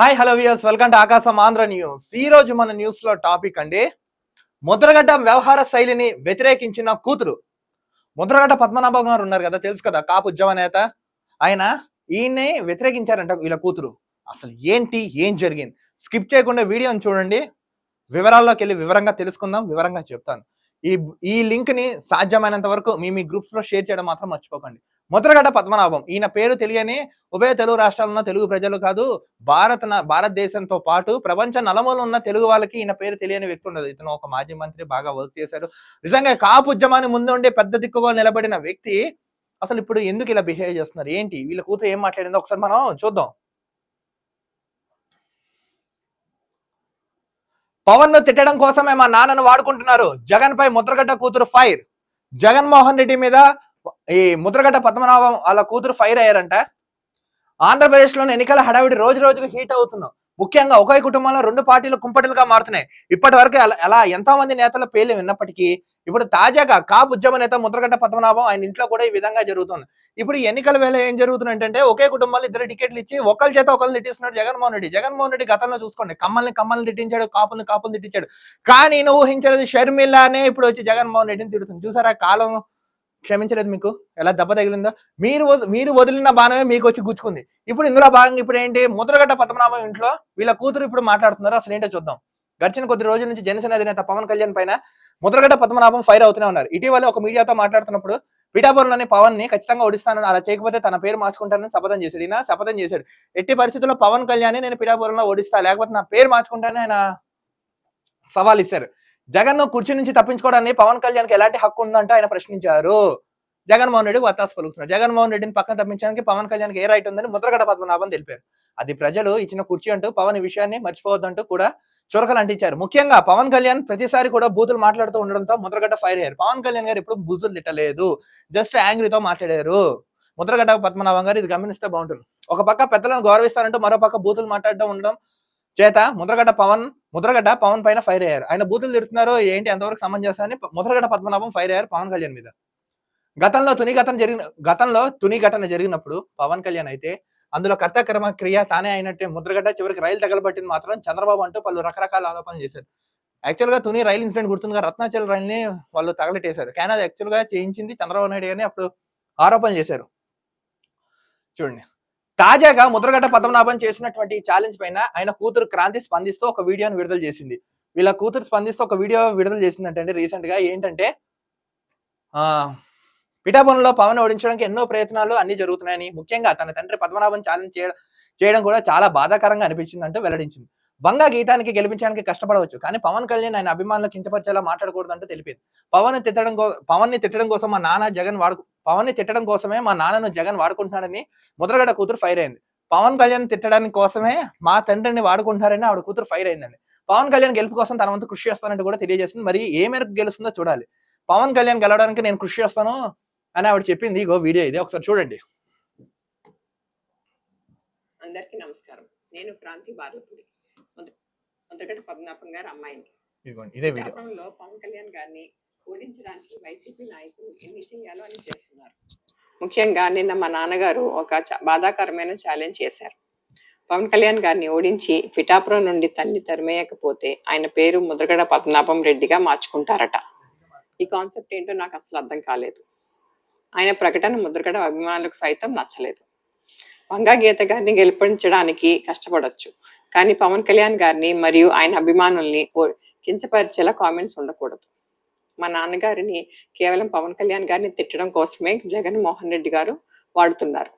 Hi hello viewers welcome to Akasam Andhra news ఈ రోజు మన న్యూస్లో టాపిక్ అండి ముద్రగడ్డ వ్యవహార శైలిని వ్యతిరేకించిన కూతురు. ముద్రగడ్డ పద్మనాభం గారు ఉన్నారు కదా తెలుసు కదా కాపు ఉద్యమ నేత. ఆయన ఈయన్ని వ్యతిరేకించారంట వీళ్ళ కూతురు. అసలు ఏంటి ఏం జరిగింది? స్కిప్ చేయకుండా వీడియోని చూడండి. వివరాల్లోకి వెళ్ళి వివరంగా తెలుసుకుందాం వివరంగా చెప్తాను. ఈ ఈ లింక్ని సాధ్యమైనంత వరకు మీ మీ గ్రూప్స్లో షేర్ చేయడం మాత్రం మర్చిపోకండి. ముద్రగడ పద్మనాభం. ఈయన పేరు తెలియని ఉభయ తెలుగు రాష్ట్రాల్లో తెలుగు ప్రజలు కాదు భారత భారతదేశంతో పాటు ప్రపంచ నలమూల ఉన్న తెలుగు వాళ్ళకి ఈయన పేరు తెలియని వ్యక్తి ఉండదు. ఇతను ఒక మాజీ మంత్రి బాగా వర్క్ చేశారు. నిజంగా కాపు ఉద్యమాన్ని ముందు ఉండే పెద్ద దిక్కుగా నిలబడిన వ్యక్తి అసలు ఇప్పుడు ఎందుకు ఇలా బిహేవ్ చేస్తున్నారు? ఏంటి? వీళ్ళ కూతురు ఏం మాట్లాడిందో ఒకసారి మనం చూద్దాం. పవన్ను తిట్టడం కోసమే మా నాన్నను వాడుకుంటున్నారు. జగన్ పై ముద్రగడ్డ కూతురు ఫైర్. జగన్మోహన్ రెడ్డి మీద ఈ ముద్రగడ్డ పద్మనాభం వాళ్ళ కూతురు ఫైర్ అయ్యారంట. ఆంధ్రప్రదేశ్లోని ఎన్నికల హడావిడి రోజు రోజుకు హీట్ అవుతున్నాం ముఖ్యంగా ఒకే కుటుంబంలో రెండు పార్టీలు కుంపటిలుగా మారుతున్నాయి. ఇప్పటి వరకు అలా- ఎంతో మంది నేతల పేర్లు విన్నప్పటికీ ఇప్పుడు తాజాగా కాపు ఉద్యమ నేత ముద్రగడ్డ పద్మనాభం ఆయన ఇంట్లో కూడా ఈ విధంగా జరుగుతుంది. ఇప్పుడు ఎన్నికల వేళ ఏం జరుగుతుంది అంటే ఒకే కుటుంబంలో ఇద్దరు టికెట్లు ఇచ్చి ఒకరి చేత ఒకళ్ళు తిట్టిస్తున్నాడు జగన్మోహన్ రెడ్డి. జగన్మోహన్ రెడ్డి గతంలో చూసుకోండి కమ్మల్ని కమ్మల్ని తిట్టించాడు కాపుల్ని కాపుల్ని తిట్టించాడు. కానీ ఈయన ఊహించలేదు షర్మిలానే ఇప్పుడు వచ్చి జగన్మోహన్ రెడ్డిని తిడుతుంది. చూసారా కాలం క్షమించలేదు మీకు. ఎలా దెబ్బ తగిలిందో. మీరు మీరు వదిలిన బాణమే మీకు వచ్చి గుచ్చుకుంది. ఇప్పుడు ఇందులో భాగంగా ఇప్పుడు ఏంటి? ముద్రగడ్డ పద్మనాభం ఇంట్లో వీళ్ళ కూతురు ఇప్పుడు మాట్లాడుతున్నారు. అసలు ఏంటో చూద్దాం. గడిచిన కొద్ది రోజుల నుంచి జనసేన అధినేత పవన్ కళ్యాణ్ పైన ముద్రగడ్డ పద్మనాభం ఫైర్ అవుతూనే ఉన్నారు. ఇటీవల ఒక మీడియాతో మాట్లాడుతున్నప్పుడు పిఠాపురంలోని పవన్ని ఖచ్చితంగా ఓడిస్తానని అలా చేయకపోతే తన పేరు మార్చుకుంటానని శపథం చేశాడు. ఈయన శపథం చేశాడు. ఎట్టి పరిస్థితుల్లో పవన్ కళ్యాణ్ నేను పిఠాపురంలో ఓడిస్తా లేకపోతే నా పేరు మార్చుకుంటానని ఆయన సవాల్ ఇచ్చారు జగన్ను కుర్చీ నుంచి తప్పించుకోవడానికి పవన్ కళ్యాణ్కి ఎలాంటి హక్కు ఉందంటే ఆయన ప్రశ్నించారు. జగన్మోహన్ రెడ్డి వత్తాసు పలుకుతున్నారు. జగన్మోహన్ రెడ్డిని పక్కన తప్పించడానికి పవన్ కళ్యాణ్కి ఏ రైట్ ఉందని ముద్రగడ పద్మనాభం తెలిపారు. అది ప్రజలు ఇచ్చిన కుర్చీ అంటూ పవన్ ఈ విషయాన్ని మర్చిపోవద్దంటూ కూడా చురకలు అంటించారు. ముఖ్యంగా పవన్ కళ్యాణ్ ప్రతిసారి కూడా బూతులు మాట్లాడుతూ ఉండడంతో ముద్రగడ్డ ఫైర్ అయ్యారు. పవన్ కళ్యాణ్ గారు ఇప్పుడు బూతులు తిట్టలేదు. జస్ట్ యాంగ్రీతో మాట్లాడారు. ముద్రగడ్డ పద్మనాభం గారు ఇది గమనిస్తే బాగుంటుంది. ఒక పక్క పెద్దలను గౌరవిస్తారంటూ మరో పక్క బూతులు మాట్లాడడం ఉండడం చేత ముద్రగడ్డ పవన్ ముద్రగడ్డ పవన్ పైన ఫైర్ అయ్యారు. ఆయన బూతులు తిడుతున్నారు ఏంటి ఎంతవరకు సమంజసం అని ముద్రగడ్డ పద్మనాభం ఫైర్ అయ్యారు పవన్ కళ్యాణ్ మీద. గతంలో తుని ఘటన జరిగిన గతంలో తుని ఘటన జరిగినప్పుడు పవన్ కళ్యాణ్ అయితే అందులో కర్తక్రమ క్రియ తానే అయినట్టే ముద్రగడ్డ చివరికి రైలు తగలబట్టింది మాత్రం చంద్రబాబు అంటూ పలు రకరకాల ఆరోపణలు చేశారు. యాక్చువల్గా తుని రైలు ఇన్సిడెంట్ గుర్తుందిగా రత్నాచల్ రైల్ని వాళ్ళు తగలెట్టేశారు. కానీ అది యాక్చువల్గా చేయించింది చంద్రబాబు నాయుడు గారిని అప్పుడు ఆరోపణలు చేశారు. చూడండి. తాజాగా ముద్రగడ్డ పద్మనాభం చేసినటువంటి ఛాలెంజ్ పైన ఆయన కూతురు క్రాంతి స్పందిస్తూ ఒక వీడియోను విడుదల చేసింది. వీళ్ళ కూతురు స్పందిస్తూ ఒక వీడియో విడుదల చేసిందంటే రీసెంట్గా ఏంటంటే ఆ పిఠాపురంలో పవన్ ఓడించడానికి ఎన్నో ప్రయత్నాలు అన్ని జరుగుతున్నాయని ముఖ్యంగా తన తండ్రి పద్మనాభం ఛాలెంజ్ చేయడం చేయడం కూడా చాలా బాధాకరంగా అనిపించింది అంటూ వెల్లడించింది. వంగ గీతానికి గెలిపించడానికి కష్టపడవచ్చు. కానీ పవన్ కళ్యాణ్ ఆయన అభిమానులు కించపరిచేలా మాట్లాడకూడదు అంటూ తెలిపింది. పవన్ తిట్టడం పవన్ని తిట్టడం కోసం మా నాన్న జగన్ వాడు పవన్ని తిట్టడం కోసమే మా నాన్నను జగన్ వాడుకుంటున్నాడని ముద్రగడ కూతురు ఫైర్ అయింది. పవన్ కళ్యాణ్ తిట్టడానికి కోసమే మా తండ్రిని వాడుకుంటున్నారని ఆవిడ కూతురు ఫైర్ అయిందండి. పవన్ కళ్యాణ్ గెలుపు కోసం తన వంతు కృషి చేస్తానంటూ కూడా తెలియజేసింది. మరి ఏ మేరకు గెలుస్తుందో చూడాలి. పవన్ కళ్యాణ్ గెలవడానికి నేను కృషి చేస్తాను అని ఆవిడ చెప్పింది. ఇగో వీడియో ఇది. ఒకసారి చూడండి. అందరికీ నమస్కారం. నేను క్రాంతి బార్లపూడి మొదట పద్మనాభం గారు అమ్మాయిని. ఇదిగోండి ఇదే వీడియో. గతంలో పవన్ కళ్యాణ్ గారిని ఓడించడానికి వైసీపీ నాయకులు ఎన్ని చేయాలో అని చేస్తున్నారు. ముఖ్యంగా నిన్న మా నాన్నగారు ఒక బాధాకరమైన ఛాలెంజ్ చేశారు. పవన్ కళ్యాణ్ గారిని ఓడించి పిఠాపురం నుండి తన్ని తరిమేయకపోతే ఆయన పేరు ముద్రగడ పద్మనాభం రెడ్డిగా మార్చుకుంటారట. ఈ కాన్సెప్ట్ ఏంటో నాకు అసలు అర్థం కాలేదు. ఆయన ప్రకటన ముద్రగడ అభిమానులకు సైతం నచ్చలేదు. వంగా గీత గారిని గెలిపించడానికి కష్టపడొచ్చు. కానీ పవన్ కళ్యాణ్ గారిని మరియు ఆయన అభిమానుల్ని కించపరిచేలా కామెంట్స్ ఉండకూడదు. మా నాన్నగారిని కేవలం పవన్ కళ్యాణ్ గారిని తిట్టడం కోసమే జగన్మోహన్ రెడ్డి గారు వాడుతున్నారు.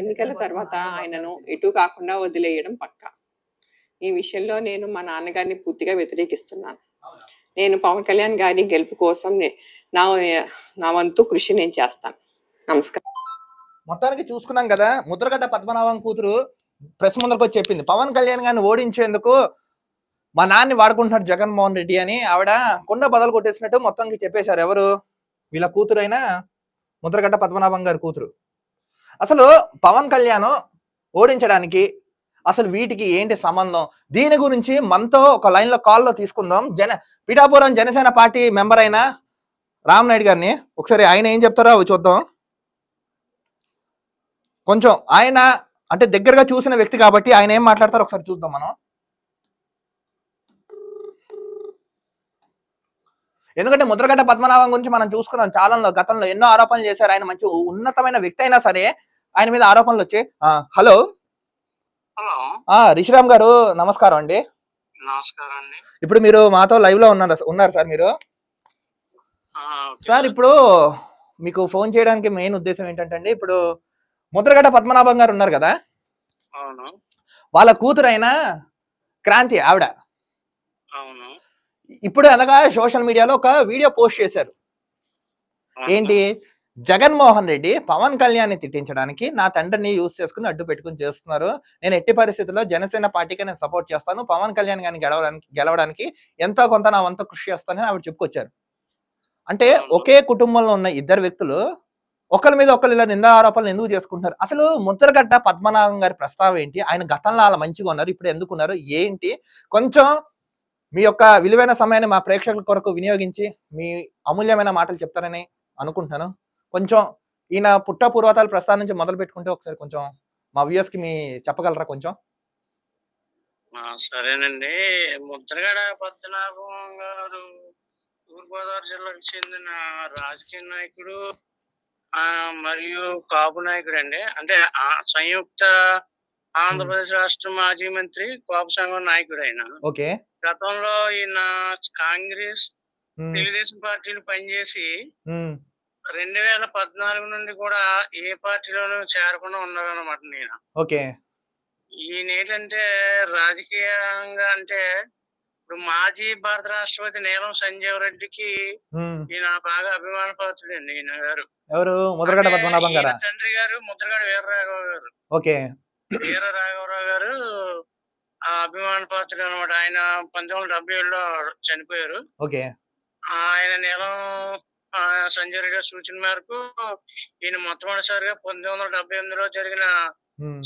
ఎన్నికల తర్వాత ఆయనను ఎటు కాకుండా వదిలేయడం పక్క. ఈ విషయంలో నేను మా నాన్నగారిని పూర్తిగా వ్యతిరేకిస్తున్నాను. నేను పవన్ కళ్యాణ్ గారి గెలుపు కోసం నా నా వంతు కృషి నేను చేస్తాను. నమస్కారం. మొత్తానికి చూసుకున్నాం కదా ముద్రగడ్డ పద్మనాభం కూతురు ప్రెస్ ముందరకు వచ్చి చెప్పింది. పవన్ కళ్యాణ్ గారిని ఓడించేందుకు మా నాన్ని వాడుకుంటున్నాడు జగన్మోహన్ రెడ్డి అని ఆవిడ కొండ బదలు కొట్టేసినట్టు మొత్తానికి చెప్పేశారు. ఎవరు? వీళ్ళ కూతురైన ముద్రగడ్డ పద్మనాభం గారి కూతురు. అసలు పవన్ కళ్యాణ్ ఓడించడానికి అసలు వీటికి ఏంటి సంబంధం? దీని గురించి మనతో ఒక లైన్లో కాల్లో తీసుకుందాం. జన పిఠాపురం జనసేన పార్టీ మెంబర్ అయిన రామ్ నాయుడు గారిని ఒకసారి ఆయన ఏం చెప్తారో అవి చూద్దాం. కొంచెం ఆయన అంటే దగ్గరగా చూసిన వ్యక్తి కాబట్టి ఆయన ఏం మాట్లాడతారో ఒకసారి చూద్దాం మనం. ఎందుకంటే ముద్రగడ్డ పద్మనాభం గురించి మనం చూసుకున్నాం చాలా గతంలో ఎన్నో ఆరోపణలు చేశారు. ఆయన మంచి ఉన్నతమైన వ్యక్తి అయినా సరే ఆయన మీద ఆరోపణలు వచ్చాయి ఆ, హలో. రిషిరామ్ గారు నమస్కారం అండి. నమస్కారం అండి. ఇప్పుడు మీరు మాతో లైవ్లో ఉన్నారు ఉన్నారు సార్ మీరు. సార్ ఇప్పుడు మీకు ఫోన్ చేయడానికి మెయిన్ ఉద్దేశం ఏంటంటే అండి ఇప్పుడు ముద్రగడ్డ పద్మనాభం గారు ఉన్నారు కదా? వాళ్ళ కూతురైన క్రాంతి ఆవిడ. ఇప్పుడు అనగా సోషల్ మీడియాలో ఒక వీడియో పోస్ట్ చేశారు. ఏంటి? జగన్మోహన్ రెడ్డి పవన్ కళ్యాణ్ని తిట్టించడానికి నా తండ్రిని యూస్ చేసుకుని అడ్డు పెట్టుకుని చేస్తున్నారు. నేను ఎట్టి పరిస్థితుల్లో జనసేన పార్టీకి నేను సపోర్ట్ చేస్తాను. పవన్ కళ్యాణ్ గారిని గెలవడానికి గెలవడానికి ఎంతో కొంత నా వంత కృషి చేస్తానని ఆవిడ చెప్పుకొచ్చారు. అంటే. ఒకే కుటుంబంలో ఉన్న ఇద్దరు వ్యక్తులు ఒకరి మీద ఒకరు ఇలా నింద ఆరోపణలు ఎందుకు చేసుకుంటున్నారు? అసలు ముద్రగడ్డ పద్మనాభం గారి ప్రస్తావం ఏంటి? ఆయన గతంలో అలా మంచిగా ఉన్నారు ఇప్పుడు ఎందుకు ఉన్నారు? ఏంటి? కొంచెం మీ యొక్క విలువైన సమయాన్ని మా ప్రేక్షకుల కొరకు వినియోగించి మీ అమూల్యమైన మాటలు చెప్తారని అనుకుంటున్నాను. కొంచెం ఈయన పుట్ట పూర్వతాలు ప్రస్థానం నుంచి మొదలు పెట్టుకుంటే ఒకసారి కొంచెం మా వ్యూయర్స్కి మీ చెప్పగలరా కొంచెం? సరేనండి. ముద్రగడ పద్మనాభం గారు తూర్పుగోదావరి జిల్లాకు చెందిన రాజకీయ నాయకుడు మరియు కాపు నాయకుడు అండి అంటే ఆ సంయుక్త ఆంధ్రప్రదేశ్ రాష్ట్ర మాజీ మంత్రి కాపు సంఘం నాయకుడు ఆయన ఓకే. గతంలో ఈయన కాంగ్రెస్ తెలుగుదేశం పార్టీలు పనిచేసి రెండు వేల పద్నాలుగు నుండి కూడా ఏ పార్టీలోనూ చేరకుండా ఉన్నారన్నమాట నేను. ఓకే. ఈయన ఏంటంటే రాజకీయంగా అంటే ఇప్పుడు మాజీ భారత రాష్ట్రపతి నీలం సంజీవ్ రెడ్డికి ఈయన బాగా అభిమాన పాత్రుడండి ఈయన గారు. ఎవరు? ముద్రగడ్డ అంటే పద్మనాభం గారా? తండ్రి గారు ముద్రగడ వీరరాఘవ గారు. ఓకే. వీర రాఘవరావు గారు ఆ అభిమాన పాత్రుడు అనమాట ఆయన పంతొమ్మిది వందల డెబ్బై ఏడులో చనిపోయారు. ఓకే. ఆయన నీలం సంజయ్ రెడ్డి గారి సూచన మేరకు ఈయన మొట్టమొదటిసారిగా పంతొమ్మిది వందల డెబ్బై ఎనిమిదిలో జరిగిన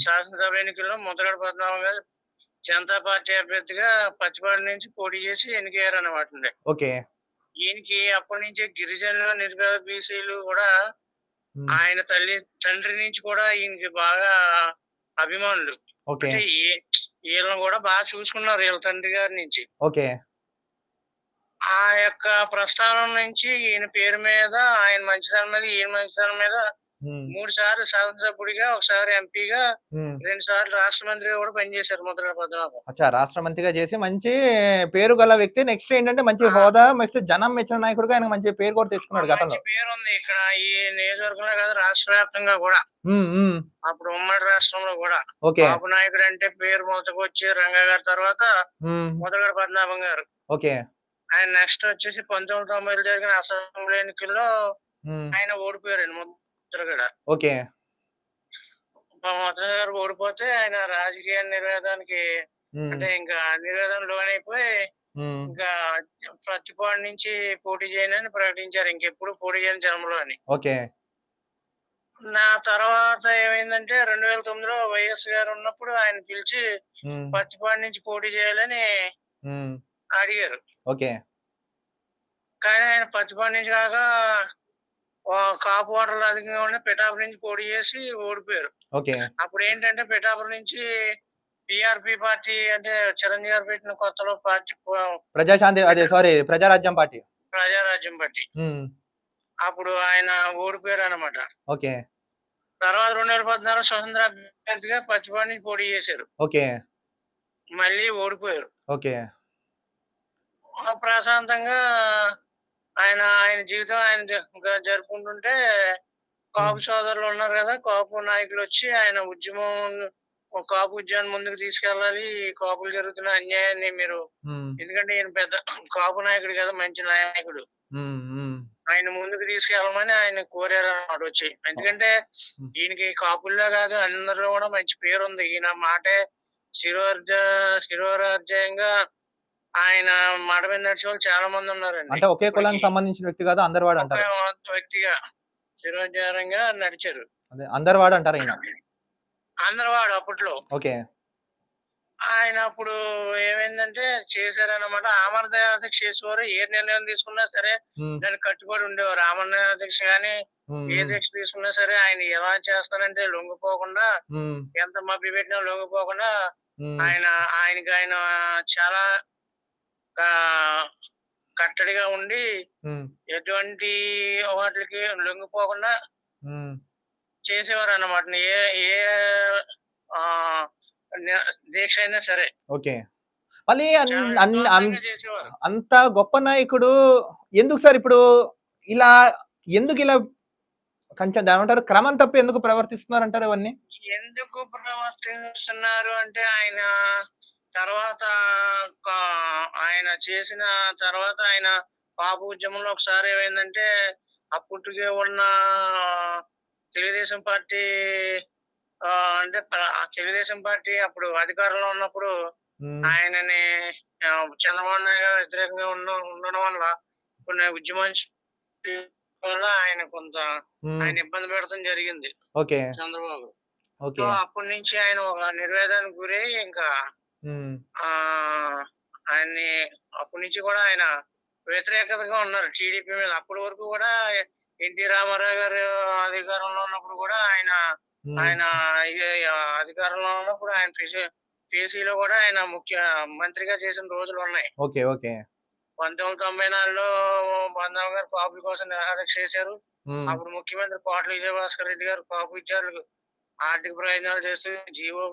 శాసనసభ ఎన్నికల్లో ముద్రగడ పద్మనాభం గారు జనతా పార్టీ అభ్యర్థిగా పచ్చిపాడు నుంచి పోటీ చేసి ఎన్నికయ్యారు అనమాట ఓకే. ఈయనకి అప్పటి నుంచే గిరిజనులు నిరుపేద బీసీలు కూడా ఆయన తల్లి తండ్రి నుంచి కూడా ఈయనకి బాగా అభిమానులు. అంటే వీళ్ళని కూడా బాగా చూసుకున్నారు వీళ్ళ తండ్రి గారి నుంచి. ఓకే. ఆ యొక్క ప్రస్థానం నుంచి ఈయన పేరు మీద ఆయన మంచితనం మీద ఈయన మంచితనం మీద మూడు సార్లు శాసనసభ్యుడిగా ఒకసారి ఎంపీగా. రెండు సార్లు రాష్ట్ర మంత్రిగా కూడా పనిచేశారు ముద్రగడ పద్మనాభం. అచ్చా రాష్ట్ర మంత్రిగా చేసి మంచి పేరు గల వ్యక్తి. నెక్స్ట్ ఏంటంటే మంచి హోదా నెక్స్ట్ జనం మెచ్చిన నాయకుడిగా ఆయన మంచి పేరు కూడా తెచ్చుకున్నాడు గతంలో. పేరు ఉంది ఇక్కడ ఈ నియోజకవర్గంలో కాదు రాష్ట్ర వ్యాప్తంగా కూడా. అప్పుడు ఉమ్మడి రాష్ట్రంలో కూడా. బాబు నాయకుడు అంటే పేరు మొదటికి వచ్చి రంగా గారి తర్వాత ముద్రగడ పద్మనాభం గారు. ఓకే. ఆయన నెక్స్ట్ వచ్చేసి పంతొమ్మిది తొంభైలో జరిగిన అసెంబ్లీ ఎన్నికల్లో ఆయన ఓడిపోయారండి. ముద్రగడ ఓకే. గారు ఓడిపోతే ఆయన రాజకీయ నిర్వేదానికి ఉమ్, అంటే ఇంకా నిర్వేదం లోనైపోయి ఇంకా ప్రతిపాడు నుంచి పోటీ చేయనని ప్రకటించారు. ఇంకెప్పుడు పోటీ చేయని జన్మలో అని. ఓకే. నా తర్వాత ఏమైందంటే రెండు వేల తొమ్మిదిలో వైఎస్ గారు ఉన్నప్పుడు ఆయన పిలిచి పచ్చిపాడు నుంచి పోటీ చేయాలని అడిగారు. ఓకే. కానీ ఆయన పచ్చిపాడు నుంచి కాక కాపు ఓటర్లు అధికంగా ఉన్న పిఠాపురం నుంచి పోటీ చేసి ఓడిపోయారు. ఓకే. అప్పుడు ఏంటంటే పిఠాపురం నుంచి పిఆర్పి పార్టీ అంటే చిరంజీవి గారు పెట్టిన కొత్తలో పార్టీ ప్రజాశాంతి అదే sorry Prajarajyam party. Prajarajyam party. అప్పుడు ఆయన ఓడిపోయారు అనమాట ఓకే. తర్వాత రెండు వేల పద్నాలుగు స్వతంత్ర అభ్యర్థిగా పచ్చిపాడు నుంచి పోటీ చేశారు. ఓకే. మళ్ళీ ఓడిపోయారు. ఓకే. ప్రశాంతంగా ఆయన ఆయన జీవితం ఆయన జరుపుకుంటుంటే కాపు సోదరులు ఉన్నారు కదా కాపు నాయకులు వచ్చి ఆయన ఉద్యమం ఒక కాపు ఉద్యమాన్ని ముందుకు తీసుకెళ్ళాలి కాపులు జరుగుతున్న అన్యాయాన్ని మీరు ఎందుకంటే ఈయన పెద్ద కాపు నాయకుడు కదా మంచి నాయకుడు. ఆయన ముందుకు తీసుకెళ్ళమని ఆయన కోరారు అన్నమాట వచ్చి. ఎందుకంటే ఈయనకి కాపుల్లో కాదు అందరిలో కూడా మంచి పేరు ఉంది ఈయన మాటే శిరోర్జ శిరోరాజ్యంగా ఆయన మాట మీద నడిచే వాళ్ళు చాలా మంది ఉన్నారండి. అంటే ఒకే కులానికి సంబంధించిన వ్యక్తి కాదు అందరివాడు అంటారు. వ్యక్తిగా శిరోజారంగా నడిచారు. అదే అందరివాడు అంటారు ఈయన. అందరు వాడు అప్పట్లో. ఓకే. ఆయన అప్పుడు ఏమైందంటే చేశారన్నమాట. ఆమరణ దీక్ష చేసేవారు ఏ నిర్ణయం తీసుకున్నా సరే దాన్ని కట్టుబడి ఉండేవారు. ఆమరణ దీక్ష ఉమ్, ఏ దీక్ష తీసుకున్నా సరే ఆయన ఎలా చేస్తానంటే లొంగిపోకుండా ఎంత మభ్య పెట్టినా లొంగిపోకుండా ఆయన ఆయనకి ఆయన చాలా కట్టడిగా ఉండి ఎటువంటి వాటికి లొంగిపోకుండా చేసేవారు అన్నమాట ఏ ఏ దీక్ష అయినా సరే. ఓకే. మళ్ళీ అంత గొప్ప నాయకుడు ఎందుకు సార్ ఇప్పుడు ఇలా ఎందుకు ఇలా కొంచెం దాని అంటారు క్రమం తప్పి ఎందుకు ప్రవర్తిస్తున్నారు అంటారు ఇవన్నీ ఎందుకు ప్రవర్తిస్తున్నారు అంటే ఆయన తర్వాత ఆయన చేసిన తర్వాత ఆయన పాప ఉద్యమంలో ఒకసారి ఏమైందంటే అప్పటికే ఉన్న తెలుగుదేశం పార్టీ అంటే తెలుగుదేశం పార్టీ అప్పుడు అధికారంలో ఉన్నప్పుడు ఆయనని చంద్రబాబు నాయుడు గారు వ్యతిరేకంగా ఉన్న ఉండడం వల్ల కొన్ని ఉద్యమం వల్ల ఆయన కొంత ఆయన ఇబ్బంది పెడతాం జరిగింది చంద్రబాబు. అప్పటి నుంచి ఆయన ఒక నిర్వేదానికి గురై ఇంకా ఆ ఆయన్ని అప్పటి నుంచి కూడా ఆయన వ్యతిరేకతగా ఉన్నారు. టీడీపీ మీద అప్పటి వరకు కూడా ఎన్టీ రామారావు గారు అధికారంలో ఉన్నప్పుడు కూడా ఆయన ఆయన అధికారంలో ఉన్నప్పుడు ఆయన పేసీలో కూడా ఆయన ముఖ్య మంత్రిగా చేసిన రోజులు ఉన్నాయి. Okay okay. పంతొమ్మిది వందల తొంభై నాలుగులో బంధవ్ గారు కాపుల కోసం నిరాదీక్ష చేశారు. అప్పుడు ముఖ్యమంత్రి కోట్ల విజయభాస్కర్ రెడ్డి గారు కాపు విద్యార్థులకు ఆర్థిక ప్రయోజనాలు చేస్తూ జీవో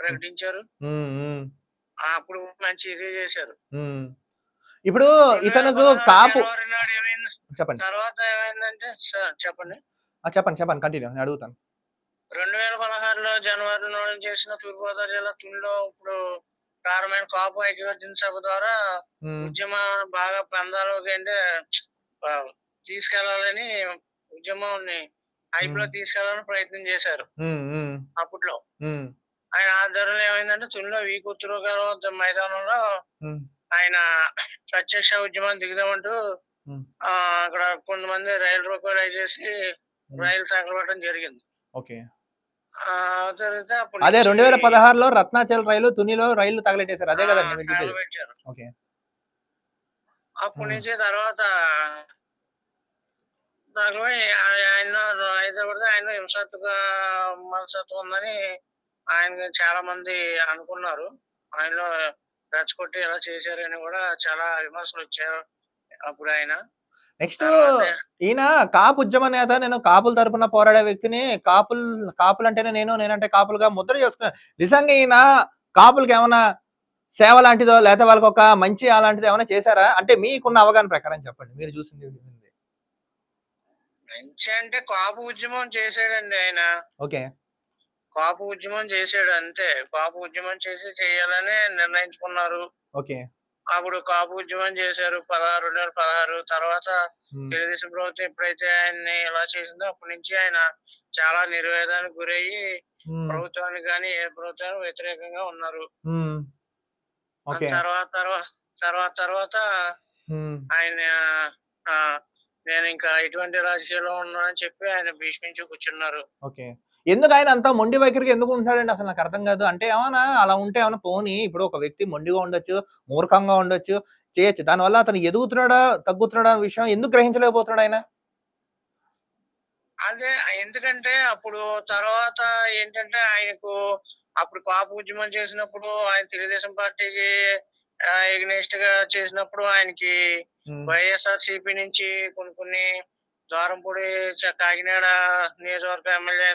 ప్రకటించారు అప్పుడు మంచి ఇది చేశారు. ఇప్పుడు ఇతనుకు కాపు చెప్పండి. తర్వాత ఏమైందంటే సార్ చెప్పండి. చెప్పండి చెప్పండి కంటిన్యూ నేను అడుగుతాను. రెండు వేల పదహారులో జనవరి నాడు చేసిన తూర్పుగోదావరి జిల్లా తునిలో ఇప్పుడు ప్రారంభమైన కాపు ఐక్యవర్జన సభ ద్వారా ఉద్యమం బాగా పందాలోకి అంటే తీసుకెళ్ళాలని ఉద్యమాన్ని హైప్లో. తీసుకెళ్ళాలని ప్రయత్నం చేశారు. అప్పట్లో. ఆయన ఆధ్వర్యంలో ఏమైందంటే తునిలో వీకుతురు మైదానంలో ఉమ్, ఆయన ప్రత్యక్ష ఉద్యమం దిగుదామంటూ. ఆ అక్కడ కొంతమంది రైలు రోకోలు చేసి రైలు తగలబడటం జరిగింది. ఓకే. అదే రెండు వేల పదహారులో రత్నాచల్ రైలు తునిలో రైలు తగలెట్టేశారు. అదే కదండి అప్పటి. నుంచి తర్వాత తగలబడి ఆయన కూడా ఆయన హింసాత్మక మనసత్వం ఉందని ఆయన చాలా మంది అనుకున్నారు. ఆయనలో రెచ్చగొట్టి ఎలా చేశారని కూడా చాలా విమర్శలు వచ్చాయి అప్పుడు ఆయన. నెక్స్ట్ ఈయన కాపు ఉద్యమ నేత నేను కాపుల తరపున పోరాడే వ్యక్తిని కాపుల్ కాపులు అంటేనే నేను నేనంటే కాపులుగా ముద్ర చేసుకున్నాను. నిజంగా ఈయన కాపులకి ఏమైనా సేవ లాంటిదో లేకపోతే వాళ్ళకి ఒక మంచి అలాంటిది ఏమైనా చేశారా? అంటే మీకున్న అవగాహన ప్రకారం చెప్పండి. మీరు చూసింది. మంచి అంటే కాపు ఉద్యమం చేశాడండి ఆయన. ఓకే. కాపు ఉద్యమం చేశాడు అంతే. కాపు ఉద్యమం చేసి చేయాలని నిర్ణయించుకున్నారు. ఓకే. అప్పుడు కాపు ఉద్యమం చేశారు పదహారు రెండు వేల పదహారు. తర్వాత తెలుగుదేశం ప్రభుత్వం ఎప్పుడైతే ఆయన్ని ఇలా చేసిందో అప్పటి నుంచి ఆయన చాలా నిర్వేదానికి గురయ్యి ప్రభుత్వానికి కానీ ఏ ప్రభుత్వానికి వ్యతిరేకంగా ఉన్నారు. తర్వాత తర్వాత తర్వాత తర్వాత ఆయన నేను ఇంకా ఇటువంటి రాజకీయాల్లో ఉన్నానని చెప్పి ఆయన భీష్మించి కూర్చున్నారు. ఓకే. ఎందుకు ఆయన అంత మొండి వైఖరికి ఎందుకు ఉంటాడండి అసలు నాకు అర్థం కాదు. అంటే ఏమన్నా అలా ఉంటే ఏమన్నా పోనీ ఇప్పుడు ఒక వ్యక్తి మొండిగా ఉండొచ్చు మూర్ఖంగా ఉండొచ్చు చేయొచ్చు. దానివల్ల అతను ఎదుగుతున్నాడా తగ్గుతున్నాడా అనే విషయం ఎందుకు గ్రహించలేకపోతున్నాడు ఆయన? అదే ఎందుకంటే అప్పుడు తర్వాత ఏంటంటే ఆయనకు అప్పుడు కాపు ఉద్యమం చేసినప్పుడు ఆయన తెలుగుదేశం పార్టీకి ఎగ్నెస్ట్గా చేసినప్పుడు ఆయనకి వైఎస్ఆర్ సిపి నుంచి కొన్ని కొన్ని ద్వారంపూడి చ- కాకినాడ నియోజకవర్గ ఎమ్మెల్యే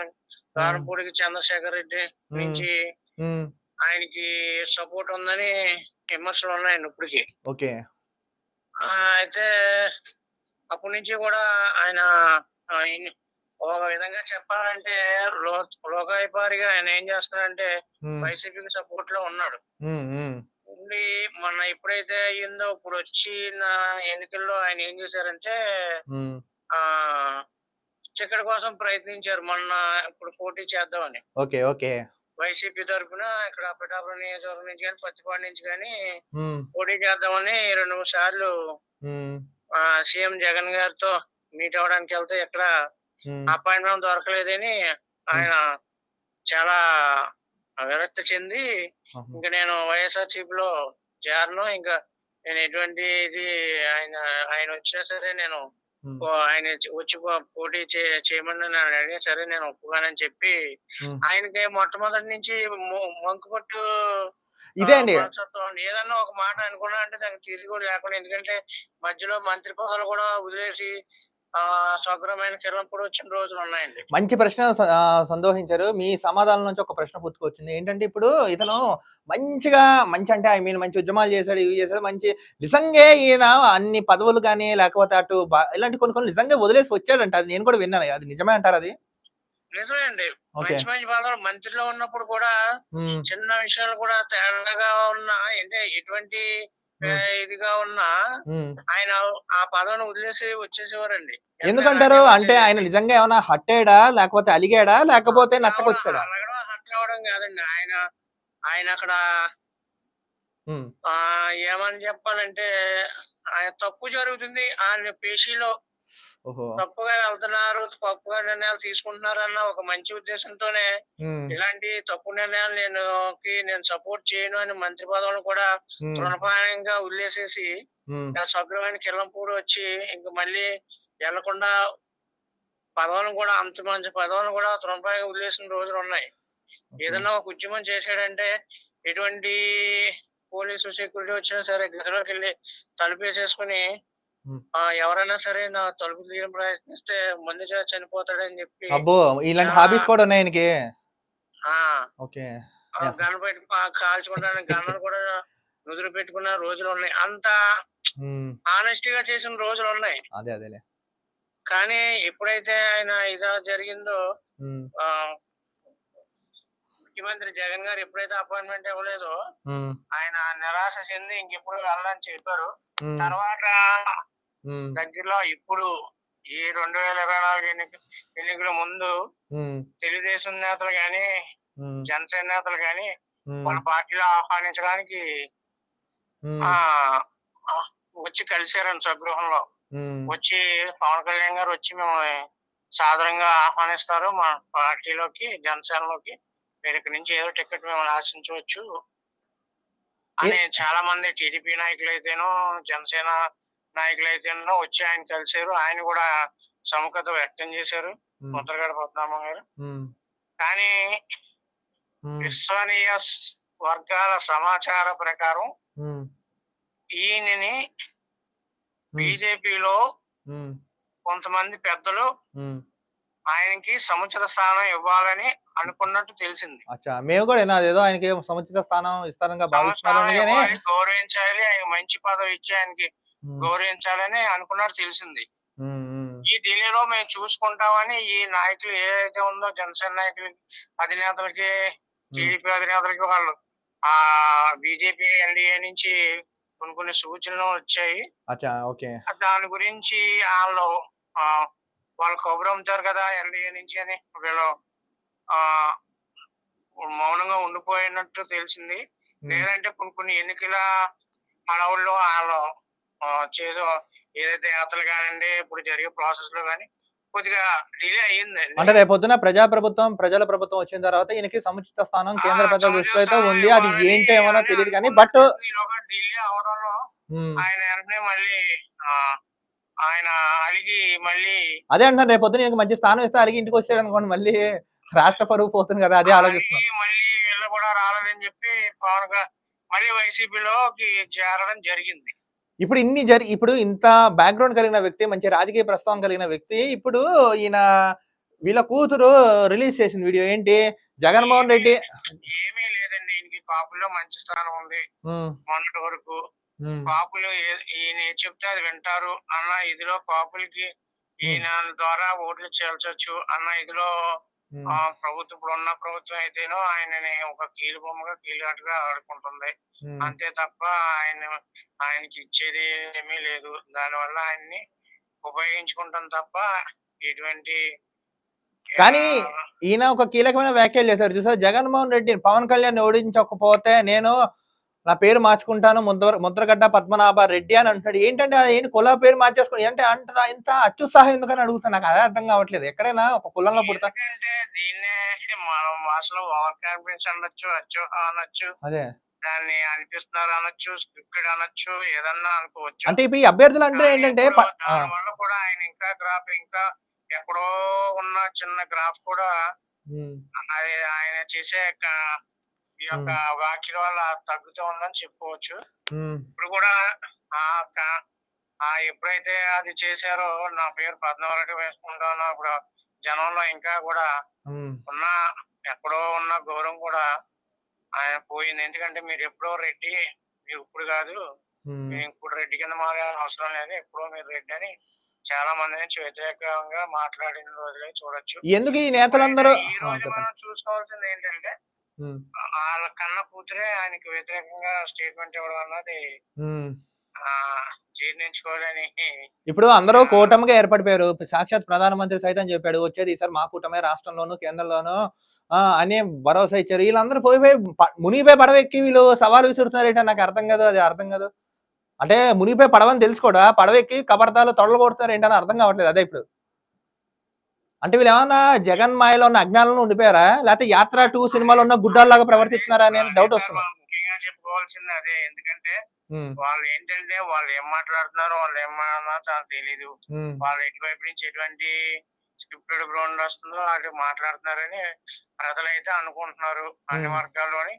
ద్వారంపూడికి చంద్రశేఖర్ రెడ్డి నుంచి ఆయనకి సపోర్ట్ ఉందని విమర్శలు ఉన్నాయి ఇప్పటికి. ఓకే. అయితే అప్పటి నుంచి కూడా ఆయన ఒక విధంగా చెప్పాలంటే లోకాయిపారిగా ఆయన ఏం చేస్తున్నాడంటే ఉమ్, వైసీపీకి సపోర్ట్లో ఉన్నాడు ఉండి మొన్న ఎప్పుడైతే అయ్యిందో ఇప్పుడు వచ్చిన ఎన్నికల్లో ఆయన ఏం చేశారంటే ఆ చిక్కడి కోసం ప్రయత్నించారు. మొన్న ఇప్పుడు పోటీ చేద్దామని. Okay okay. వైసీపీ తరఫున ఇక్కడ పిఠాపురం నియోజకవర్గం నుంచి కానీ పత్తిపాడు నుంచి కానీ పోటీ చేద్దామని రెండు మూడు సార్లు సీఎం జగన్ గారితో మీట్ అవ్వడానికి వెళ్తే ఎక్కడ ఉమ్, అపాయింట్మెంట్ దొరకలేదని ఆయన చాలా విరక్తి చెంది. ఇంకా నేను వైఎస్ఆర్లో చేరను. ఇంకా నేను ఎటువంటి ఇది ఆయన ఆయన వచ్చినా సరే నేను ఆయన వచ్చి పోటీ చేయమని అడిగినా సరే నేను ఒప్పుగానని చెప్పి. ఆయనకి మొట్టమొదటి నుంచి మంకుపట్టు ఇదే అండి. ఏదన్నా ఒక మాట అనుకున్నా అంటే దానికి తిరిగి కూడా లేకుండా ఎందుకంటే మధ్యలో మంత్రి పదవులు కూడా వదిలేసి స్వగ్రమైన వచ్చిన రోజులు ఉన్నాయండి. మంచి ప్రశ్న సందోహించారు. మీ సమాధానం నుంచి ఒక ప్రశ్న పుట్టుకొచ్చింది. ఏంటంటే ఇప్పుడు ఇతను మంచిగా మంచి అంటే ఐ మీన్ మంచి ఉద్యమాలు చేశాడు ఇవి చేశాడు మంచి నిజంగా ఈయన అన్ని పదవులు కానీ లేకపోతే అటు ఇలాంటి కొన్ని కొన్ని నిజంగా వదిలేసి వచ్చాడంట. అది నేను కూడా విన్నాను. అది నిజమే అంటారు అది? నిజమే అండి. మంచి మంచి పదవులు మంత్రిలో ఉన్నప్పుడు కూడా చిన్న విషయాలు కూడా తేడాగా ఉన్నా అంటే ఎటువంటి ఇదిగా ఉన్నా. ఆయన ఆ పదవిని వదిలేసి వచ్చేసేవారండి. ఎందుకంటారు అంటే ఆయన నిజంగా ఏమైనా హట్టేడా లేకపోతే అలిగాడా? లేకపోతే నచ్చకొచ్చాడా? అలగడం హట్ అవ్వడం కాదండి. ఆయన ఆయన అక్కడ ఏమని చెప్పాలంటే ఆయన తప్పు జరుగుతుంది ఆయన పేషీలో తప్పుగా వెళ్తున్నారు తప్పుగా నిర్ణయాలు తీసుకుంటున్నారు అన్న ఒక మంచి ఉద్దేశంతోనే ఇలాంటి తప్పు నిర్ణయాలు నేను నేను సపోర్ట్ చేయను అని మంత్రి పదవులను కూడా వదిలేసేసి ఉమ్, ఆ సభ్యులమైన కిరణపూడి వచ్చి ఇంక మళ్ళీ వెళ్ళకుండా పదవులను కూడా అంత మంచి పదవులను కూడా తృణప్రాయంగా వదిలేసిన రోజులు ఉన్నాయి. ఏదైనా ఒక ఉద్యమం చేశాడంటే ఎటువంటి పోలీసు సెక్యూరిటీ వచ్చినా సరే గదిలోకి వెళ్ళి తలుపేసేసుకుని ఎవరైనా సరే నా తలుపు తీయడం ప్రయత్నిస్తే ముందు చేత చనిపోతాడని చెప్పి అబ్బో! ఇలాంటి హాబీస్ కూడా ఉన్నాయి ఆయనకి ఓకే. గన్ పెట్టి కాల్చుకుంటాను గన్ను కూడా నుదురు పెట్టుకున్న రోజులు ఉన్నాయి. అంత ఆనెస్ట్గా చేసిన రోజులు ఉన్నాయి. అదే అదేలే. కానీ ఎప్పుడైతే ఆయన ఇదా జరిగిందో ముఖ్యమంత్రి జగన్ గారు ఎప్పుడైతే అపాయింట్మెంట్ ఇవ్వలేదో ఆయన నిరాశ చెంది ఇంకెప్పుడు వెళ్ళని చెప్పారు. తర్వాత దగ్గరలో ఇప్పుడు ఈ రెండు వేల ఇరవై నాలుగు ఎన్నిక ఎన్నికల ముందు తెలుగుదేశం నేతలు గాని జనసేన నేతలు గాని వాళ్ళ పార్టీలో ఆహ్వానించడానికి వచ్చి కలిశారండి స్వగృహంలో. వచ్చి పవన్ కళ్యాణ్ గారు వచ్చి మేము సాదరంగా ఆహ్వానిస్తారు మా పార్టీలోకి జనసేనలోకి. మీరు ఇక్కడి నుంచి ఏదో టికెట్ మేము ఆశించవచ్చు. అని చాలా మంది టీడీపీ నాయకులు అయితేనో జనసేన నాయకులు అయితేనో వచ్చి ఆయన కలిశారు. ఆయన కూడా సముఖత వ్యక్తం చేశారు. ముద్రగడ పద్మనాభం గారు. కానీ విశ్వనీయ వర్గాల సమాచార ప్రకారం ఈయనని బీజేపీలో కొంతమంది పెద్దలు. ఆయనకి సముచిత స్థానం ఇవ్వాలని అనుకున్నట్టు తెలిసింది. అచ్చా. మేము కూడా అదేదో ఆయనకి సముచిత స్థానం ఇస్తారంగా గౌరవించాలి ఆయన మంచి పదవి ఇచ్చి ఆయనకి గౌరవించాలని అనుకున్నట్టు తెలిసింది. ఈ ఢిల్లీలో మేము చూసుకుంటామని ఈ నాయకులు ఏదైతే ఉందో జనసేన నాయకులు అధినేతలకి టీడీపీ అధినేతలకి వాళ్ళు ఆ బీజేపీ ఎన్డీఏ నుంచి కొన్ని కొన్ని సూచనలు వచ్చాయి. దాని గురించి వాళ్ళు వాళ్ళు కబురు అమ్ముతారు కదా ఎన్డీఏ నుంచి అని. వీళ్ళు ఆ మౌనంగా ఉండిపోయినట్టు తెలిసింది. లేదంటే కొన్ని కొన్ని ఎన్నికల హడావుల్లో వాళ్ళు చేసే ఏదైతే యాత్రలు కానివ్వండి ఇప్పుడు జరిగే ప్రాసెస్లో కానీ కొద్దిగా డిలే అయ్యిందండి. అంటే రేపు పొద్దున ప్రజా ప్రభుత్వం ప్రజల ప్రభుత్వం వచ్చిన తర్వాత ఈయనకి సముచిత స్థానం కేంద్ర సముచిత దృష్టిలో అయితే ఉంది. అది ఏంటో ఏమో అని తెలియదు కానీ బట్ డిలే అవడంలో ఆయన వెంటనే మళ్ళీ ఆయన అలిగి మళ్ళీ అదే అంటున్నాను రేపు పొద్దున మంచి స్థానం ఇస్తే అడిగి ఇంటికి వచ్చాడు అనుకోండి మళ్ళీ రాష్ట్ర పరువు పోతుంది కదా అదే ఆలోచిస్తున్నాను మళ్ళీ వీళ్ళు కూడా రాలేదని చెప్పి పవన్ మళ్ళీ వైసీపీలోకి చేరడం జరిగింది. ఇప్పుడు ఇన్ని జరి ఇప్పుడు ఇంత బ్యాక్గ్రౌండ్ కలిగిన వ్యక్తి మంచి రాజకీయ ప్రస్తావం కలిగిన వ్యక్తి ఇప్పుడు ఈయన వీళ్ళ కూతురు రిలీజ్ చేసిన వీడియో ఏంటి? జగన్మోహన్ రెడ్డి ఏమీ లేదండి. ఈయనకి మంచి స్థానం ఉంది. మొన్నటి వరకు కాపులు ఏ- ఈయన చెప్తే అది వింటారు అన్న ఇదిలో కాపులకి ఈయన ద్వారా ఓట్లు చేల్చొచ్చు అన్న ఇదిలో ఆ ప్రభుత్వం ఇప్పుడు ఉన్న ప్రభుత్వం అయితేనో ఆయనని ఒక కీలు బొమ్మగా కీలుగా ఆడుకుంటుంది. అంతే తప్ప ఆయన ఆయనకి ఇచ్చేది ఏమీ లేదు. దానివల్ల ఆయన్ని ఉపయోగించుకుంటాం తప్ప ఎటువంటి కానీ- ఈయన ఒక కీలకమైన వ్యాఖ్యలు చేశారు. చూసారు జగన్మోహన్ రెడ్డి పవన్ కళ్యాణ్ ఓడించకపోతే నేను నా పేరు మార్చుకుంటాను ముద్ర ముద్రగడ్డ పద్మనాభ రెడ్డి అని అంటున్నాడు. ఏంటంటే ఏంటి కుల పేరు మార్చేసుకోండి అంటే అంత ఇంత అత్యుత్సాహం ఎందుకని అడుగుతాను నాకు అదే అర్థం కావట్లేదు. ఎక్కడైనా ఒక కులంలో పుడతా అదే. దాన్ని అనిపిస్తున్నారు అనొచ్చు స్క్రిప్టెడ్ అనొచ్చు ఏదన్నా అనుకోవచ్చు. అంటే ఇప్పుడు ఈ అభ్యర్థులు అంటే ఏంటంటే వల్ల కూడా ఆయన ఇంకా గ్రాఫ్ ఇంకా ఎక్కడో ఉన్న చిన్న గ్రాఫ్ కూడా ఆయన చేసే ఈ యొక్క వ్యాఖ్యల వల్ల తగ్గుతూ ఉందని చెప్పుకోవచ్చు. ఇప్పుడు కూడా ఆ ఎప్పుడైతే అది చేశారో నా పేరు పద్మవరటి వేసుకుంటానో అప్పుడు జనంలో ఇంకా కూడా ఉన్న ఎక్కడో ఉన్న గౌరవం కూడా ఆయన పోయింది. ఎందుకంటే మీరు ఎప్పుడో రెడ్డి మీరు ఇప్పుడు కాదు ఉమ్. మీరు ఇప్పుడు రెడ్డి కింద మారాల్సిన అవసరం లేదు. ఎప్పుడో మీరు రెడ్డి అని చాలా మంది నుంచి వ్యతిరేకంగా మాట్లాడిన రోజులే చూడొచ్చు. ఎందుకు ఈ నేతలందరూ? ఈ రోజు మనం చూసుకోవాల్సింది ఏంటంటే వాళ్ళ కన్న కూతురే ఆయనకి వ్యతిరేకంగా స్టేట్మెంట్ ఇవ్వడం అన్నది జీర్ణించుకోలేని ఇప్పుడు అందరూ కూటమిగా ఏర్పడిపోయారు. సాక్షాత్ ప్రధానమంత్రి సైతం చెప్పాడు వచ్చేది ఈసారి మా కూటమే రాష్ట్రంలోను కేంద్రంలోను. ఆ, అని భరోసా ఇచ్చారు. వీళ్ళందరూ పోయి పోయి ప- మునిగిపోయి పడవ ఎక్కి వీళ్ళు సవాలు విసురుతున్నారు ఏంటో నాకు అర్థం కాదు అది అర్థం కాదు. అంటే మునిగిపోయి పడవని తెలుసు కూడా పడవ ఎక్కి కబర్దాలు తొడలు కొడుతున్నారు ఏంటని అర్థం కావట్లేదు. అదే ఇప్పుడు అంటే వీళ్ళు ఏమన్నా జగన్ మాయలో ఉన్న అజ్ఞానంలో ఉండిపోయారా? లేకపోతే యాత్ర టూ సినిమాలో ఉన్న గుడ్డాల్లాగా ప్రవర్తిస్తున్నారా అనే డౌట్ వస్తుంది. ముఖ్యంగా చెప్పుకోవాల్సింది అదే. ఎందుకంటే వాళ్ళు ఏంటంటే వాళ్ళు ఏం మాట్లాడుతున్నారో వాళ్ళు ఏం మాట్లాడుతున్నారో చాలా తెలీదు. ఉమ్, వాళ్ళు ఎటువైపు నుంచి ఎటువంటి స్క్రిప్టెడ్ గ్రౌండ్ వస్తుందో అటు మాట్లాడుతున్నారని ప్రజలైతే అనుకుంటున్నారు అన్ని. వర్గాల్లోని.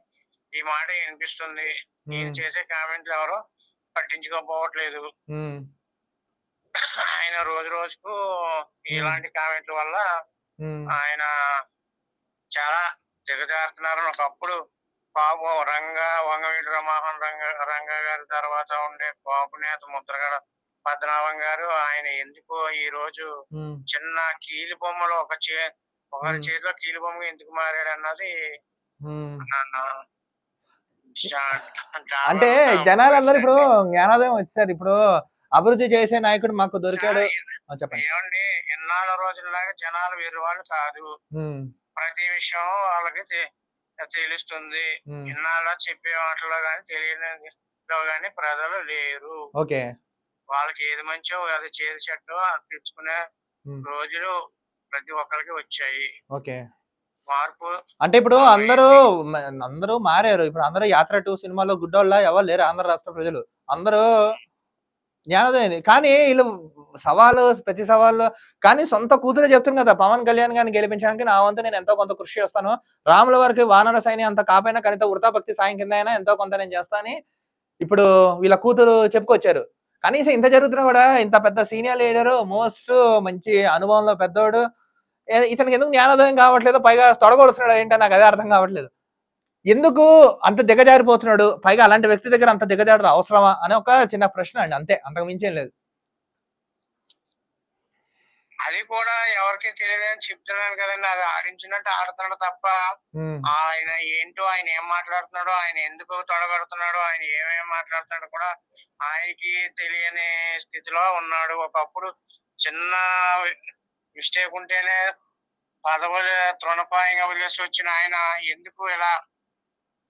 ఈ మాట వినిపిస్తుంది. ఉమ్, చేసే కామెంట్లు ఎవరో పట్టించుకోపోవట్లేదు. ఆయన రోజు రోజుకు ఇలాంటి కామెంట్ల వల్ల ఆయన చాలా దిగజారుతున్నారు ఒకప్పుడు బాబు రంగ వంగవీటి రమోహన్ రంగ రంగ గారి తర్వాత ఉండే బాబు నేత ముద్రగడ పద్మనాభం గారు ఆయన ఎందుకు ఈ రోజు. చిన్న కీలు బొమ్మలు ఒక చే ఒకరి. చేతిలో కీలు బొమ్మ ఎందుకు మారాడు అన్నది అంటే జనాలందరూ ఇప్పుడు జ్ఞానోదయం వచ్చారు ఇప్పుడు అభివృద్ధి చేసే నాయకుడు మాకు దొరికాడు. చెప్పండి. ఏమండి? ఎన్నాళ్ళ రోజుల్లాగా జనాలు వేరే వాళ్ళు కాదు. ప్రతి విషయం వాళ్ళకి తెలుస్తుంది. ఇన్నాళ్ళ చెప్పే మాటలో గాని తెలియని గాని ప్రజలు లేరు. ఓకే. వాళ్ళకి ఏది మంచో అది చేదు చెట్టో అది తెచ్చుకునే రోజులు ప్రతి ఒక్కరికి వచ్చాయి. ఓకే. మార్పు అంటే ఇప్పుడు అందరూ అందరూ మారారు. ఇప్పుడు అందరూ యాత్ర టూ సినిమాలో గుడ్డోళ్ళ ఎవరు లేరు ఆంధ్ర రాష్ట్ర ప్రజలు. అందరూ జ్ఞానోదయం కానీ వీళ్ళు సవాలు ప్రతి సవాళ్ళు కానీ సొంత కూతురే చెప్తుంది కదా పవన్ కళ్యాణ్ గారిని గెలిపించడానికి నా వంతు నేను ఎంతో కొంత కృషి చేస్తాను. రాముల వారికి వానర సైన్యం అంత కాపైనా కనీత వృతాభక్తి సాయం కింద అయినా ఎంతో కొంత నేను చేస్తాను ఇప్పుడు వీళ్ళ కూతురు చెప్పుకొచ్చారు. కనీసం ఇంత జరుగుతున్నా కూడా ఇంత పెద్ద సీనియర్ లీడర్ మోస్ట్ మంచి అనుభవంలో పెద్దోడు. ఇతనికి ఎందుకు జ్ఞానోదయం కావట్లేదు పైగా తొడగొడుతున్నాడు ఏంటో నాకు అదే అర్థం కావట్లేదు. ఎందుకు అంత దిగజారిపోతున్నాడు? పైగా అలాంటి వ్యక్తి దగ్గర అంత దిగజారదు అవసరమా? అని ఒక చిన్న ప్రశ్న అండి. అంతే అంతకు మించేం లేదు. అది కూడా ఎవరికి తెలియదని చెప్తున్నాను కదండి. అది ఆడించినట్టు ఆడుతున్నాడు తప్ప ఆయన ఏంటో ఆయన ఏం మాట్లాడుతున్నాడో ఆయన ఎందుకు తొడగడుతున్నాడో ఆయన ఏమేం మాట్లాడుతున్నాడో కూడా ఆయనకి తెలియని స్థితిలో ఉన్నాడు. ఒకప్పుడు చిన్న మిస్టేక్ ఉంటేనే పదవులు తృణపాయంగా వదిలేసి వచ్చిన ఆయన ఎందుకు ఇలా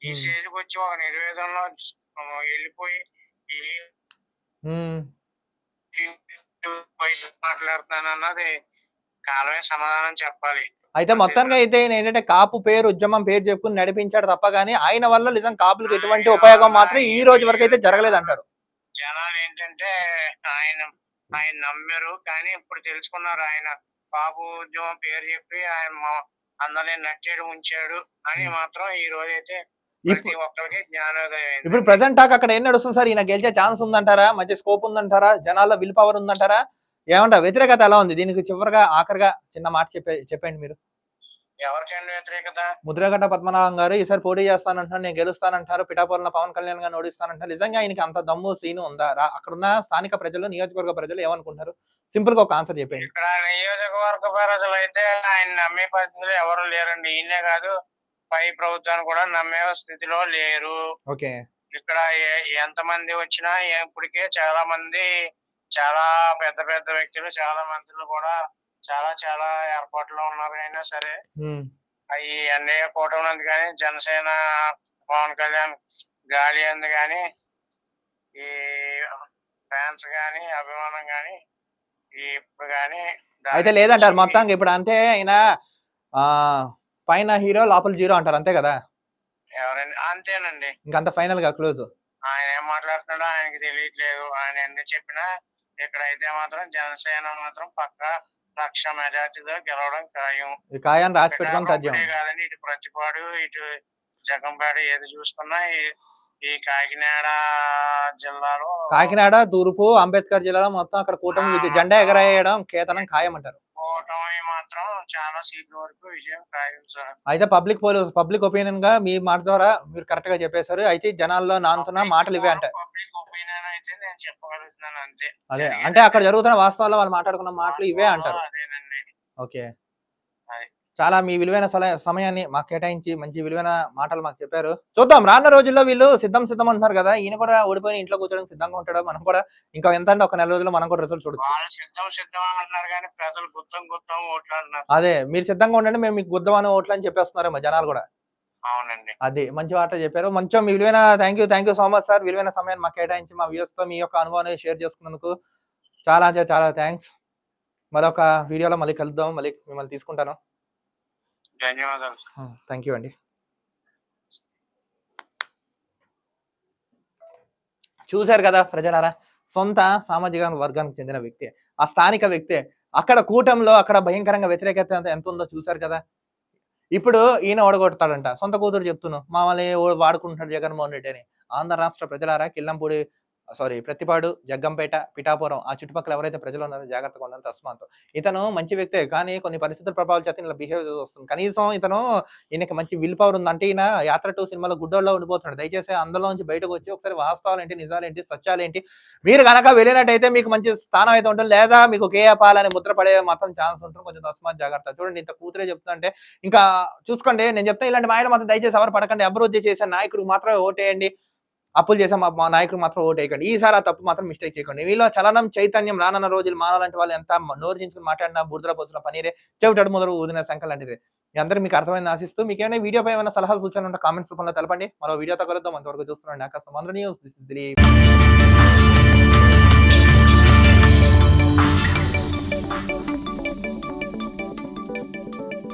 ఈ. స్టేజ్కి వచ్చి ఒక నిర్వేదంలో వెళ్ళిపోయి మాట్లాడుతున్నాను అన్నది కాలమే సమాధానం చెప్పాలి. అయితే మొత్తానికి అయితే ఈయన ఏంటంటే కాపు పేరు ఉద్యమం పేరు చెప్పుకుని నడిపించాడు తప్ప కానీ ఆయన వల్ల నిజం కాపులకు ఎటువంటి ఉపయోగం మాత్రం ఈ రోజు వరకు అయితే జరగలేదు అంటారు. జనాలు ఏంటంటే ఆయన ఆయన నమ్మారు కానీ ఇప్పుడు తెలుసుకున్నారు ఆయన బాబు ఉద్యమం పేరు చెప్పి ఆయన అందరినీ నట్టేడు ఉంచాడు అని మాత్రం ఈ రోజు అయితే ప్రతి ఇప్పుడు ప్రజెంట్ టాక్ అక్కడ ఏం నడుస్తుంది సార్? ఈయన గెలిచే ఛాన్స్ ఉందంటారా? మంచి స్కోప్ ఉందంటారా? జనాల్లో విల్ పవర్ ఉందంటారా? ఏమంటారు? వ్యతిరేకత ఎలా ఉంది? దీనికి చివరిగా ఆఖరిగా చిన్న మాట చెప్పే చెప్పండి మీరు. ఎవరికండి వ్యతిరేకత? ముద్రగడ్డ పద్మనాభం గారు ఈసారి పోటీ చేస్తానంటారు నేను గెలుస్తానంటారు పిఠాపురంలో పవన్ కళ్యాణ్ గారిని ఓడిస్తానంటారు నిజంగా ఆయనకి అంత దమ్ము సీను ఉందా? అక్కడున్న స్థానిక ప్రజలు నియోజకవర్గ ప్రజలు ఏమనుకుంటారు సింపుల్గా ఒక ఆన్సర్ చెప్పండి ఇక్కడ నియోజకవర్గ ప్రజలు అయితే ఆయన నమ్మే పరిస్థితులు ఎవరు లేరండి. ఈయనే కాదు పై ప్రభుత్వాన్ని కూడా నమ్మే స్థితిలో లేరు. ఓకే. ఇక్కడ ఏ- ఎంతమంది వచ్చినా ఇప్పటికే చాలా మంది చాలా పెద్ద పెద్ద వ్యక్తులు చాలా మంత్రులు కూడా చాలా చాలా ఏర్పాట్లు ఉన్నారు. అయినా సరే ఈ ఎన్డీఏ కూటమి ఉంది కానీ జనసేన పవన్ కళ్యాణ్ గాలి అంది కానీ ఈ ఫ్యాన్స్ కానీ అభిమానం కానీ ఈ ఇప్పుడు కానీ అయితే లేదంటారు. మొత్తం ఇప్పుడు అంతే. ఆయన ఆ పైన హీరో లోపల జీరో అంటారు అంతే కదా? ఎవరైనా అంతేనండి. ఇంకంత ఫైనల్గా క్లోజ్. ఆయన ఏం మాట్లాడుతున్నాడో ఆయనకి తెలియట్లేదు. ఆయన ఎన్ని చెప్పినా ఇక్కడైతే మాత్రం జనసేన మాత్రం పక్క లక్ష మెజార్టీతో గెలవడం ఖాయం. ఈ కాయాన్ని రాసి పెట్టుకొని తథ్యం. ఒకటే కాదండి ఇటు ప్రతిపాడు ఇటు జగంపేట ఏది చూసుకున్నా ఈ- ఈ కాకినాడ జిల్లాలో కాకినాడ తూర్పు అంబేద్కర్ జిల్లాలో మొత్తం అక్కడ కూటమి విజయ- జెండా ఎగరేయడం కేతనం ఖాయం అంటారు. కూటమి మాత్రం చాలా సీట్ల వరకు విజయం ఖాయం సార్ అయితే పబ్లిక్ పోల్ పబ్లిక్ ఒపీనియన్గా మీ మాట ద్వారా మీరు కరెక్ట్గా చెప్పేశారు. అయితే జనాల్లో నానుతున్న మాటలు ఇవే అంటారు పబ్లిక్ ఒపీనియన్ అయితే నేను చెప్పగలుగుతున్నాను అంతే. అదే అంటే అక్కడ జరుగుతున్న వాస్తవాల్లో వాళ్ళు మాట్లాడుకున్న మాటలు ఇవే అంటారు. అదేనండి. ఓకే. చాలా మీ విలువైన సమయాన్ని మాకు కేటాయించి మంచి విలువైన మాటలు మాకు చెప్పారు. చూద్దాం రానున్న రోజుల్లో వీళ్ళు సిద్ధం సిద్ధం అంటున్నారు కదా ఈయన కూడా ఓడిపోయి ఇంట్లో కూర్చోడానికి సిద్ధంగా ఉంటాడు? మనం కూడా ఇంకా ఎంత అంటే ఒక నెల రోజుల్లో మనం కూడా రిజల్ట్ చూడొచ్చు. అదే మీరు సిద్ధంగా ఉండండి మేము మీకు గుద్దమని ఓట్లు అని చెప్పేస్తున్నారు మా జనాలు కూడా. అవునండి. అది మంచి మాట చెప్పారు. మంచిగా మీ విలువైన thank you thank you so much sir విలువైన సమయాన్ని మాకు కేటాయించి మా వ్యూస్తో మీ యొక్క అనుభవాన్ని షేర్ చేసుకున్నందుకు చాలా అంటే చాలా థ్యాంక్స్ మరొక వీడియోలో మళ్ళీ కలుద్దాం మళ్ళీ మిమ్మల్ని తీసుకుంటాను. ధన్యవాదాలు. థ్యాంక్ యూ అండి. చూశారు కదా ప్రజలారా సొంత సామాజిక వర్గానికి చెందిన వ్యక్తి ఆ స్థానిక వ్యక్తే అక్కడ కూటంలో అక్కడ భయంకరంగా వ్యతిరేకత ఎంత- ఎంత ఉందో చూశారు కదా. ఇప్పుడు ఈయన ఓడగొడతాడంట సొంత కూతురు చెప్తున్నాను మామూలు వాడుకుంటున్నాడు జగన్మోహన్ రెడ్డి అని. ఆంధ్ర రాష్ట్ర ప్రజలారా కిల్లంపూడి సారీ ప్రతిపాడు జగ్గంపేట పిఠాపురం ఆ చుట్టుపక్కల ఎవరైతే ప్రజలు ఉన్నారో జాగ్రత్తగా ఉండాలి తస్మాంతో ఇతను మంచి వ్యక్తే కానీ కొన్ని పరిస్థితుల ప్రభావం చేత ఇలా బిహేవ్ వస్తుంది. కనీసం ఇతను ఈయనకి మంచి విల్ పవర్ ఉంది అంటే ఈయన యాత్ర టూ సినిమాలో గుడ్డోల్లో ఉండిపోతున్నాడు. దయచేసి అందులో నుంచి బయటకు వచ్చి ఒకసారి వాస్తవాలు ఏంటి నిజాలు ఏంటి సత్యాలు ఏంటి మీరు కనుక వెళ్ళినట్టయితే మీకు మంచి స్థానం అయితే ఉంటుంది. లేదా మీకు కేఏ పాలని ముద్ర పడే మాత్రం ఛాన్స్ ఉంటుంది. కొంచెం తస్మాత్ జాగ్రత్త. చూడండి ఇంత కూతురే చెప్తుందంటే ఇంకా చూసుకోండి. నేను చెప్తాను ఇలాంటి మాయలు మాత్రం దయచేసి ఎవరు పడకండి. అభివృద్ధి చేసే నాయకుడు మాత్రమే ఓటేయండి. అప్పులు చేసే మా నాయకుడు మాత్రం ఓటు వేయకండి. ఈసారి ఆ తప్పు మాత్రం మిస్టేక్ చేయకండి. వీళ్ళు చలనం చైతన్యం రానున్న రోజులు మానాలంటే వాళ్ళు ఎంత నోరు చించుకుని మాట్లాడినా బురదల పోసిన పనీరే చెవిటడు మొదలు ఊదిన సంఖ్య లాంటిది. మీ అందరూ మీకు అర్థమైంది ఆశిస్తూ మీకు ఏమైనా వీడియోపై ఏమైనా సలహా సూచనలు ఉంటే కామెంట్స్ రూపంలో తెలపండి. మరో వీడియోతో కలుద్దాం అంతవరకు చూస్తున్నాండి ఆకాశం అందరూ న్యూస్. This is Dilip